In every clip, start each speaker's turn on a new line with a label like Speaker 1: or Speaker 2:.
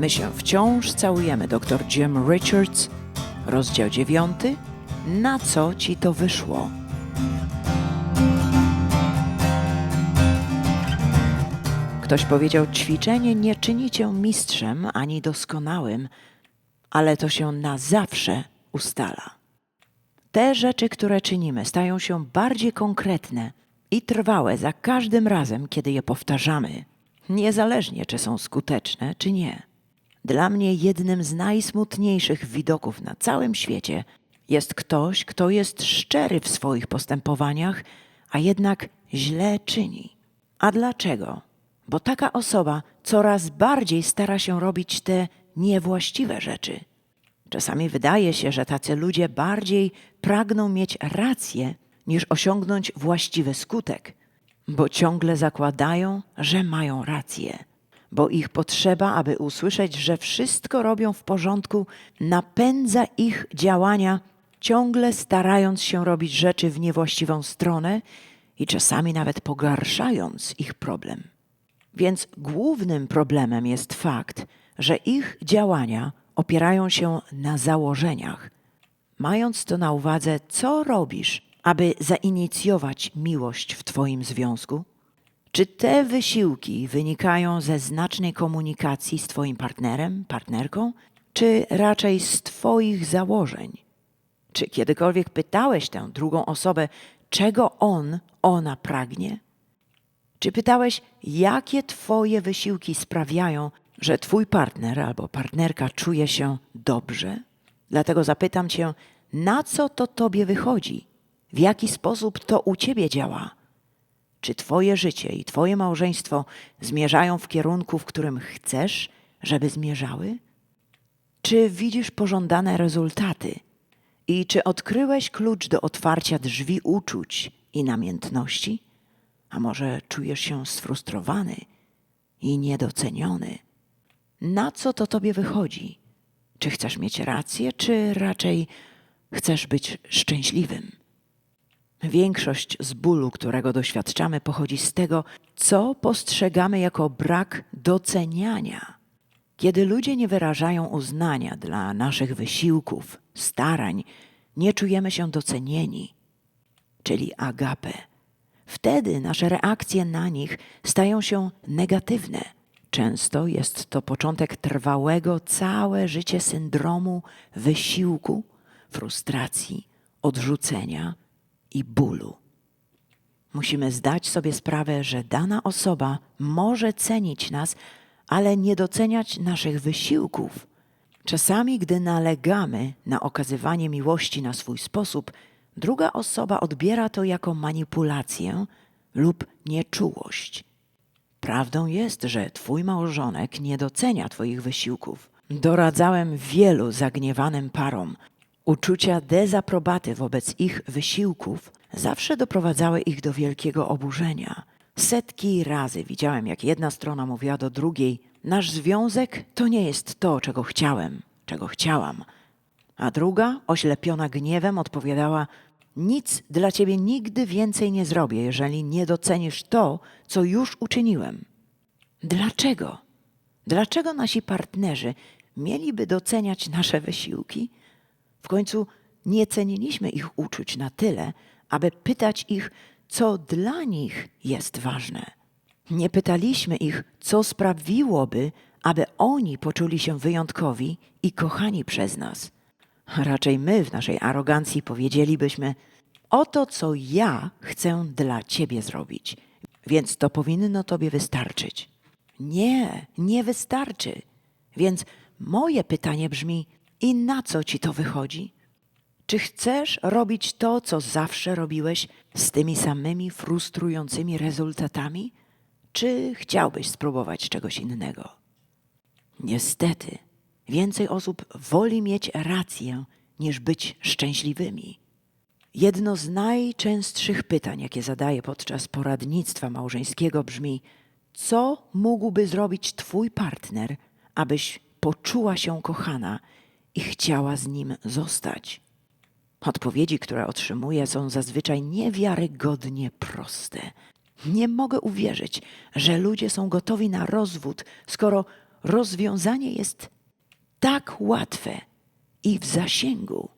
Speaker 1: My się wciąż całujemy, dr Jim Richards, rozdział dziewiąty. Na co ci to wyszło? Ktoś powiedział: Ćwiczenie nie czyni cię mistrzem ani doskonałym, ale to się na zawsze ustala. Te rzeczy, które czynimy, stają się bardziej konkretne i trwałe za każdym razem, kiedy je powtarzamy, niezależnie czy są skuteczne, czy nie. Dla mnie jednym z najsmutniejszych widoków na całym świecie jest ktoś, kto jest szczery w swoich postępowaniach, a jednak źle czyni. A dlaczego? Bo taka osoba coraz bardziej stara się robić te niewłaściwe rzeczy. Czasami wydaje się, że tacy ludzie bardziej pragną mieć rację niż osiągnąć właściwy skutek, bo ciągle zakładają, że mają rację, bo ich potrzeba, aby usłyszeć, że wszystko robią w porządku, napędza ich działania, ciągle starając się robić rzeczy w niewłaściwą stronę i czasami nawet pogarszając ich problem. Więc głównym problemem jest fakt, że ich działania opierają się na założeniach. Mając to na uwadze, co robisz, aby zainicjować miłość w Twoim związku? Czy te wysiłki wynikają ze znacznej komunikacji z Twoim partnerem, partnerką, czy raczej z Twoich założeń? Czy kiedykolwiek pytałeś tę drugą osobę, czego on, ona pragnie? Czy pytałeś, jakie Twoje wysiłki sprawiają, że Twój partner albo partnerka czuje się dobrze? Dlatego zapytam Cię, na co to Tobie wychodzi? W jaki sposób to u Ciebie działa? Czy Twoje życie i Twoje małżeństwo zmierzają w kierunku, w którym chcesz, żeby zmierzały? Czy widzisz pożądane rezultaty? I czy odkryłeś klucz do otwarcia drzwi uczuć i namiętności? A może czujesz się sfrustrowany i niedoceniony? Na co to tobie wychodzi? Czy chcesz mieć rację, czy raczej chcesz być szczęśliwym? Większość z bólu, którego doświadczamy, pochodzi z tego, co postrzegamy jako brak doceniania. Kiedy ludzie nie wyrażają uznania dla naszych wysiłków, starań, nie czujemy się docenieni, czyli agape. Wtedy nasze reakcje na nich stają się negatywne. Często jest to początek trwałego całe życie syndromu wysiłku, frustracji, odrzucenia i bólu. Musimy zdać sobie sprawę, że dana osoba może cenić nas, ale nie doceniać naszych wysiłków. Czasami, gdy nalegamy na okazywanie miłości na swój sposób, druga osoba odbiera to jako manipulację lub nieczułość. Prawdą jest, że twój małżonek nie docenia twoich wysiłków. Doradzałem wielu zagniewanym parom. Uczucia dezaprobaty wobec ich wysiłków zawsze doprowadzały ich do wielkiego oburzenia. Setki razy widziałem, jak jedna strona mówiła do drugiej: Nasz związek to nie jest to, czego chciałem, czego chciałam. A druga, oślepiona gniewem, odpowiadała: Nic dla ciebie nigdy więcej nie zrobię, jeżeli nie docenisz to, co już uczyniłem. Dlaczego? Dlaczego nasi partnerzy mieliby doceniać nasze wysiłki? W końcu nie ceniliśmy ich uczuć na tyle, aby pytać ich, co dla nich jest ważne. Nie pytaliśmy ich, co sprawiłoby, aby oni poczuli się wyjątkowi i kochani przez nas. Raczej my w naszej arogancji powiedzielibyśmy: Oto co ja chcę dla ciebie zrobić, więc to powinno tobie wystarczyć. Nie, nie wystarczy. Więc moje pytanie brzmi: i na co ci to wychodzi? Czy chcesz robić to, co zawsze robiłeś, z tymi samymi frustrującymi rezultatami? Czy chciałbyś spróbować czegoś innego? Niestety, więcej osób woli mieć rację, niż być szczęśliwymi. Jedno z najczęstszych pytań, jakie zadaję podczas poradnictwa małżeńskiego, brzmi: Co mógłby zrobić Twój partner, abyś poczuła się kochana i chciała z nim zostać? Odpowiedzi, które otrzymuję, są zazwyczaj niewiarygodnie proste. Nie mogę uwierzyć, że ludzie są gotowi na rozwód, skoro rozwiązanie jest tak łatwe i w zasięgu.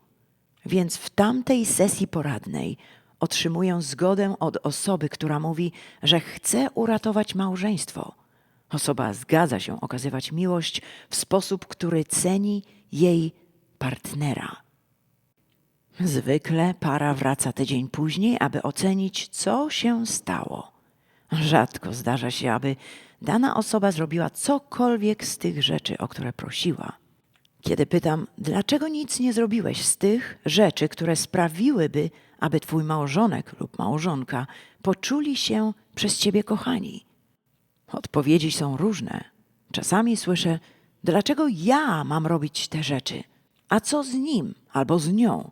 Speaker 1: Więc w tamtej sesji poradnej otrzymuję zgodę od osoby, która mówi, że chce uratować małżeństwo. Osoba zgadza się okazywać miłość w sposób, który ceni jej partnera. Zwykle para wraca tydzień później, aby ocenić, co się stało. Rzadko zdarza się, aby dana osoba zrobiła cokolwiek z tych rzeczy, o które prosiła. Kiedy pytam, dlaczego nic nie zrobiłeś z tych rzeczy, które sprawiłyby, aby twój małżonek lub małżonka poczuli się przez ciebie kochani? Odpowiedzi są różne. Czasami słyszę, dlaczego ja mam robić te rzeczy? A co z nim albo z nią?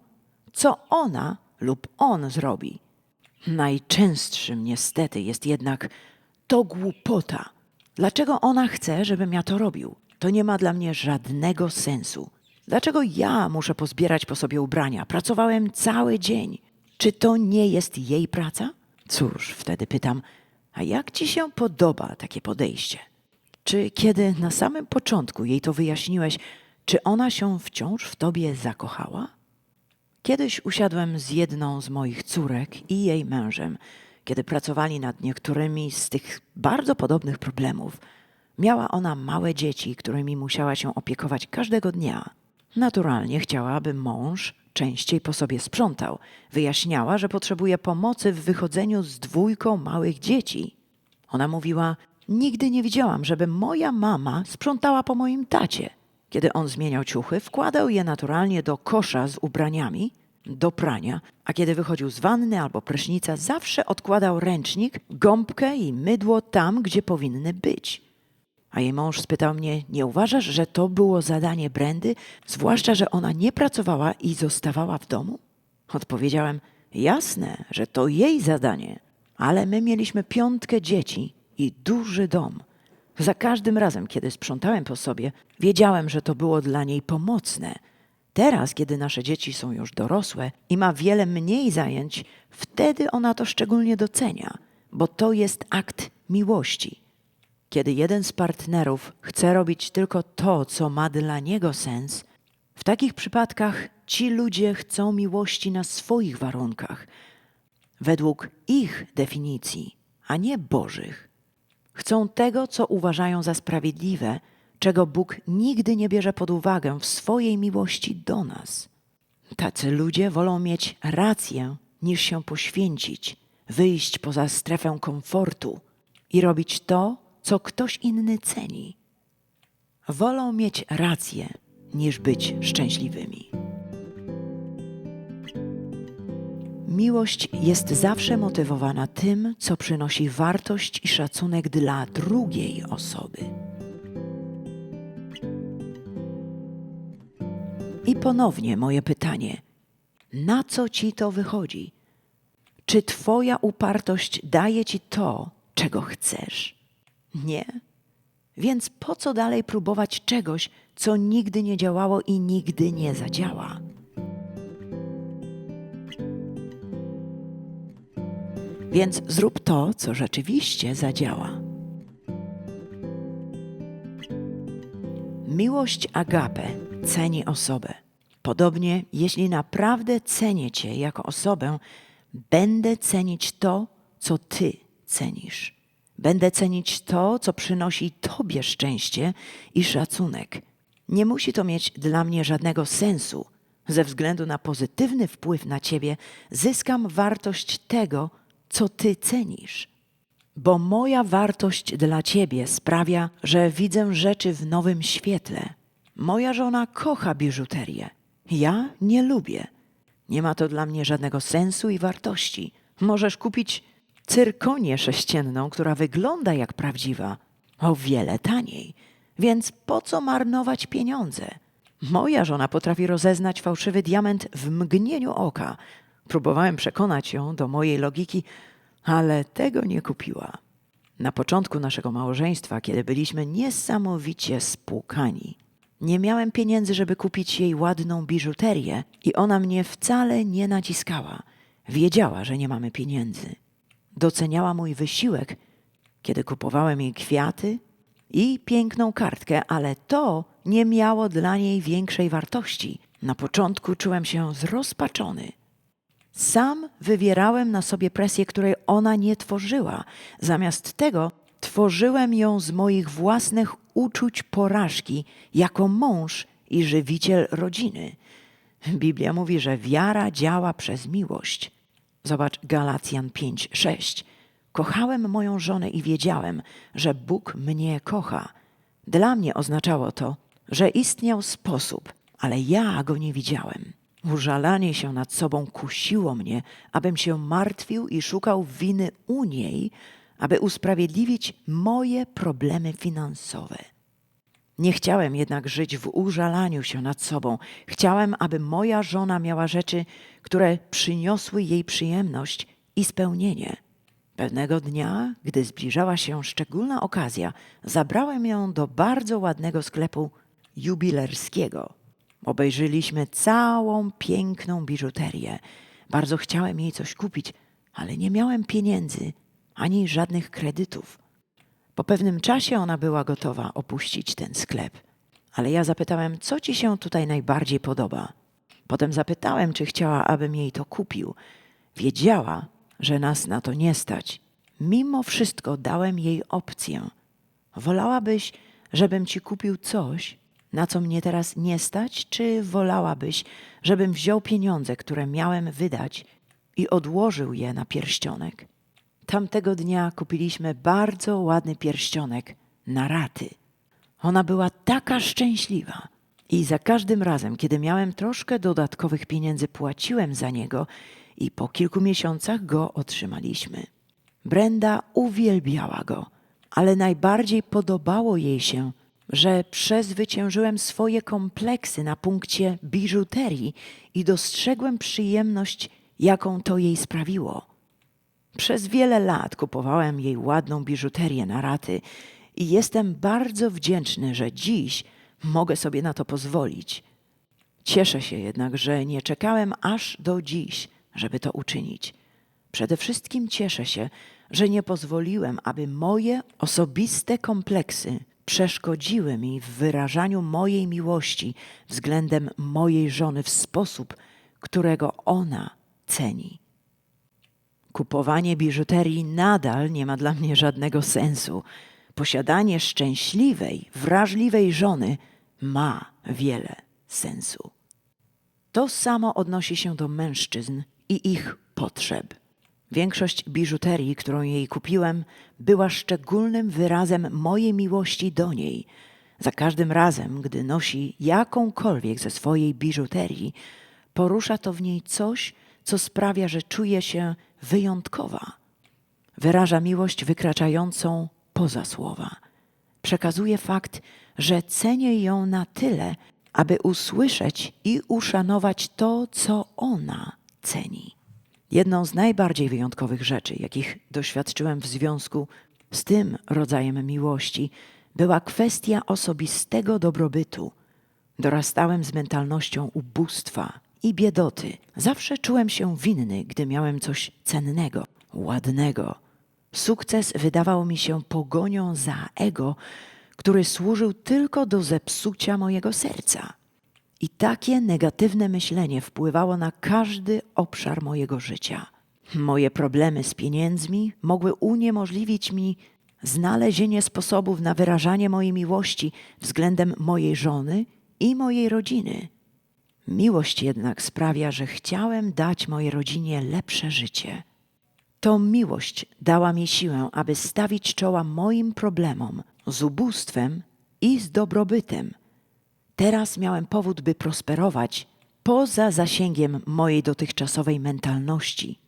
Speaker 1: Co ona lub on zrobi? Najczęstszym niestety jest jednak to głupota. Dlaczego ona chce, żebym ja to robił? To nie ma dla mnie żadnego sensu. Dlaczego ja muszę pozbierać po sobie ubrania? Pracowałem cały dzień. Czy to nie jest jej praca? Cóż, wtedy pytam, a jak ci się podoba takie podejście? Czy kiedy na samym początku jej to wyjaśniłeś, czy ona się wciąż w tobie zakochała? Kiedyś usiadłem z jedną z moich córek i jej mężem, kiedy pracowali nad niektórymi z tych bardzo podobnych problemów. Miała ona małe dzieci, którymi musiała się opiekować każdego dnia. Naturalnie chciała, aby mąż częściej po sobie sprzątał. Wyjaśniała, że potrzebuje pomocy w wychodzeniu z dwójką małych dzieci. Ona mówiła: Nigdy nie widziałam, żeby moja mama sprzątała po moim tacie. Kiedy on zmieniał ciuchy, wkładał je naturalnie do kosza z ubraniami do prania, a kiedy wychodził z wanny albo prysznica, zawsze odkładał ręcznik, gąbkę i mydło tam, gdzie powinny być. A jej mąż spytał mnie: Nie uważasz, że to było zadanie Brandy, zwłaszcza, że ona nie pracowała i zostawała w domu? Odpowiedziałem: Jasne, że to jej zadanie, ale my mieliśmy piątkę dzieci i duży dom. Za każdym razem, kiedy sprzątałem po sobie, wiedziałem, że to było dla niej pomocne. Teraz, kiedy nasze dzieci są już dorosłe i ma wiele mniej zajęć, wtedy ona to szczególnie docenia, bo to jest akt miłości. Kiedy jeden z partnerów chce robić tylko to, co ma dla niego sens, w takich przypadkach ci ludzie chcą miłości na swoich warunkach, według ich definicji, a nie Bożych. Chcą tego, co uważają za sprawiedliwe, czego Bóg nigdy nie bierze pod uwagę w swojej miłości do nas. Tacy ludzie wolą mieć rację, niż się poświęcić, wyjść poza strefę komfortu i robić to, co ktoś inny ceni. Wolą mieć rację, niż być szczęśliwymi. Miłość jest zawsze motywowana tym, co przynosi wartość i szacunek dla drugiej osoby. I ponownie moje pytanie: na co ci to wychodzi? Czy Twoja upartość daje ci to, czego chcesz? Nie. Więc po co dalej próbować czegoś, co nigdy nie działało i nigdy nie zadziała? Więc zrób to, co rzeczywiście zadziała. Miłość agape ceni osobę. Podobnie, jeśli naprawdę cenię Cię jako osobę, będę cenić to, co Ty cenisz. Będę cenić to, co przynosi Tobie szczęście i szacunek. Nie musi to mieć dla mnie żadnego sensu. Ze względu na pozytywny wpływ na Ciebie, zyskam wartość tego, co Ty cenisz. Bo moja wartość dla Ciebie sprawia, że widzę rzeczy w nowym świetle. Moja żona kocha biżuterię. Ja nie lubię. Nie ma to dla mnie żadnego sensu i wartości. Możesz kupić cyrkonię sześcienną, która wygląda jak prawdziwa, o wiele taniej. Więc po co marnować pieniądze? Moja żona potrafi rozeznać fałszywy diament w mgnieniu oka. Próbowałem przekonać ją do mojej logiki, ale tego nie kupiła. Na początku naszego małżeństwa, kiedy byliśmy niesamowicie spłukani, nie miałem pieniędzy, żeby kupić jej ładną biżuterię i ona mnie wcale nie naciskała. Wiedziała, że nie mamy pieniędzy. Doceniała mój wysiłek, kiedy kupowałem jej kwiaty i piękną kartkę, ale to nie miało dla niej większej wartości. Na początku czułem się zrozpaczony. Sam wywierałem na sobie presję, której ona nie tworzyła. Zamiast tego tworzyłem ją z moich własnych uczuć porażki jako mąż i żywiciel rodziny. Biblia mówi, że wiara działa przez miłość. Zobacz Galacjan 5:6. Kochałem moją żonę i wiedziałem, że Bóg mnie kocha. Dla mnie oznaczało to, że istniał sposób, ale ja go nie widziałem. Użalanie się nad sobą kusiło mnie, abym się martwił i szukał winy u niej, aby usprawiedliwić moje problemy finansowe. Nie chciałem jednak żyć w użalaniu się nad sobą. Chciałem, aby moja żona miała rzeczy, które przyniosły jej przyjemność i spełnienie. Pewnego dnia, gdy zbliżała się szczególna okazja, zabrałem ją do bardzo ładnego sklepu jubilerskiego. Obejrzyliśmy całą piękną biżuterię. Bardzo chciałem jej coś kupić, ale nie miałem pieniędzy ani żadnych kredytów. Po pewnym czasie ona była gotowa opuścić ten sklep, ale ja zapytałem, co ci się tutaj najbardziej podoba. Potem zapytałem, czy chciała, abym jej to kupił. Wiedziała, że nas na to nie stać. Mimo wszystko dałem jej opcję. Wolałabyś, żebym ci kupił coś, na co mnie teraz nie stać, czy wolałabyś, żebym wziął pieniądze, które miałem wydać i odłożył je na pierścionek? Tamtego dnia kupiliśmy bardzo ładny pierścionek na raty. Ona była taka szczęśliwa. I za każdym razem, kiedy miałem troszkę dodatkowych pieniędzy, płaciłem za niego i po kilku miesiącach go otrzymaliśmy. Brenda uwielbiała go, ale najbardziej podobało jej się, że przezwyciężyłem swoje kompleksy na punkcie biżuterii i dostrzegłem przyjemność, jaką to jej sprawiło. Przez wiele lat kupowałem jej ładną biżuterię na raty i jestem bardzo wdzięczny, że dziś mogę sobie na to pozwolić. Cieszę się jednak, że nie czekałem aż do dziś, żeby to uczynić. Przede wszystkim cieszę się, że nie pozwoliłem, aby moje osobiste kompleksy przeszkodziły mi w wyrażaniu mojej miłości względem mojej żony w sposób, którego ona ceni. Kupowanie biżuterii nadal nie ma dla mnie żadnego sensu. Posiadanie szczęśliwej, wrażliwej żony ma wiele sensu. To samo odnosi się do mężczyzn i ich potrzeb. Większość biżuterii, którą jej kupiłem, była szczególnym wyrazem mojej miłości do niej. Za każdym razem, gdy nosi jakąkolwiek ze swojej biżuterii, porusza to w niej coś, co sprawia, że czuje się wyjątkowa. Wyraża miłość wykraczającą poza słowa. Przekazuje fakt, że cenię ją na tyle, aby usłyszeć i uszanować to, co ona ceni. Jedną z najbardziej wyjątkowych rzeczy, jakich doświadczyłem w związku z tym rodzajem miłości, była kwestia osobistego dobrobytu. Dorastałem z mentalnością ubóstwa i biedoty. Zawsze czułem się winny, gdy miałem coś cennego, ładnego. Sukces wydawał mi się pogonią za ego, który służył tylko do zepsucia mojego serca. I takie negatywne myślenie wpływało na każdy obszar mojego życia. Moje problemy z pieniędzmi mogły uniemożliwić mi znalezienie sposobów na wyrażanie mojej miłości względem mojej żony i mojej rodziny. Miłość jednak sprawia, że chciałem dać mojej rodzinie lepsze życie. To miłość dała mi siłę, aby stawić czoła moim problemom z ubóstwem i z dobrobytem. Teraz miałem powód, by prosperować poza zasięgiem mojej dotychczasowej mentalności.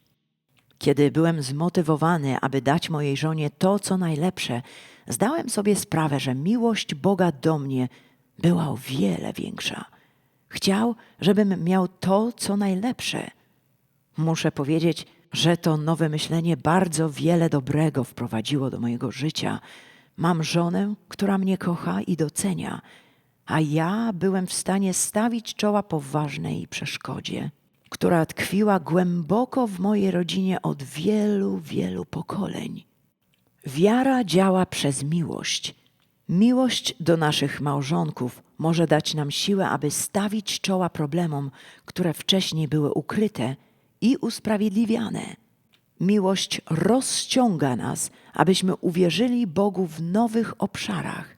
Speaker 1: Kiedy byłem zmotywowany, aby dać mojej żonie to, co najlepsze, zdałem sobie sprawę, że miłość Boga do mnie była o wiele większa. Chciał, żebym miał to, co najlepsze. Muszę powiedzieć, że to nowe myślenie bardzo wiele dobrego wprowadziło do mojego życia. Mam żonę, która mnie kocha i docenia, a ja byłem w stanie stawić czoła poważnej przeszkodzie, która tkwiła głęboko w mojej rodzinie od wielu, wielu pokoleń. Wiara działa przez miłość. Miłość do naszych małżonków może dać nam siłę, aby stawić czoła problemom, które wcześniej były ukryte i usprawiedliwiane. Miłość rozciąga nas, abyśmy uwierzyli Bogu w nowych obszarach.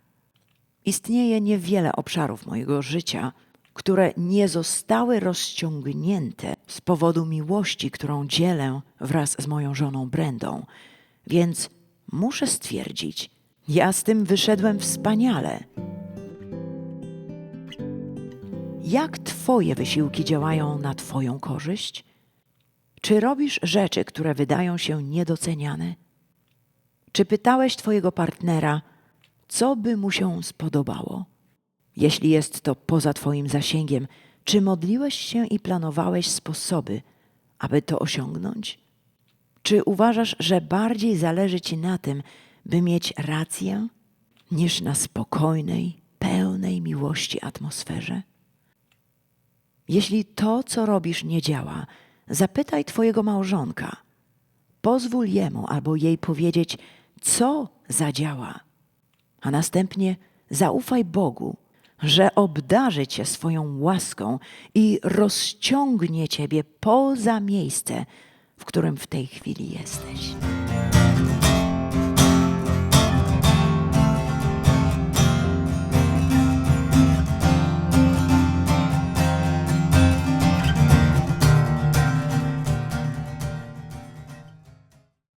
Speaker 1: Istnieje niewiele obszarów mojego życia, które nie zostały rozciągnięte z powodu miłości, którą dzielę wraz z moją żoną Brendą. Więc muszę stwierdzić, ja z tym wyszedłem wspaniale. Jak Twoje wysiłki działają na Twoją korzyść? Czy robisz rzeczy, które wydają się niedoceniane? Czy pytałeś Twojego partnera, co by mu się spodobało? Jeśli jest to poza Twoim zasięgiem, czy modliłeś się i planowałeś sposoby, aby to osiągnąć? Czy uważasz, że bardziej zależy Ci na tym, by mieć rację, niż na spokojnej, pełnej miłości atmosferze? Jeśli to, co robisz, nie działa, zapytaj Twojego małżonka. Pozwól jemu albo jej powiedzieć, co zadziała, a następnie zaufaj Bogu, że obdarzy Cię swoją łaską i rozciągnie Ciebie poza miejsce, w którym w tej chwili jesteś.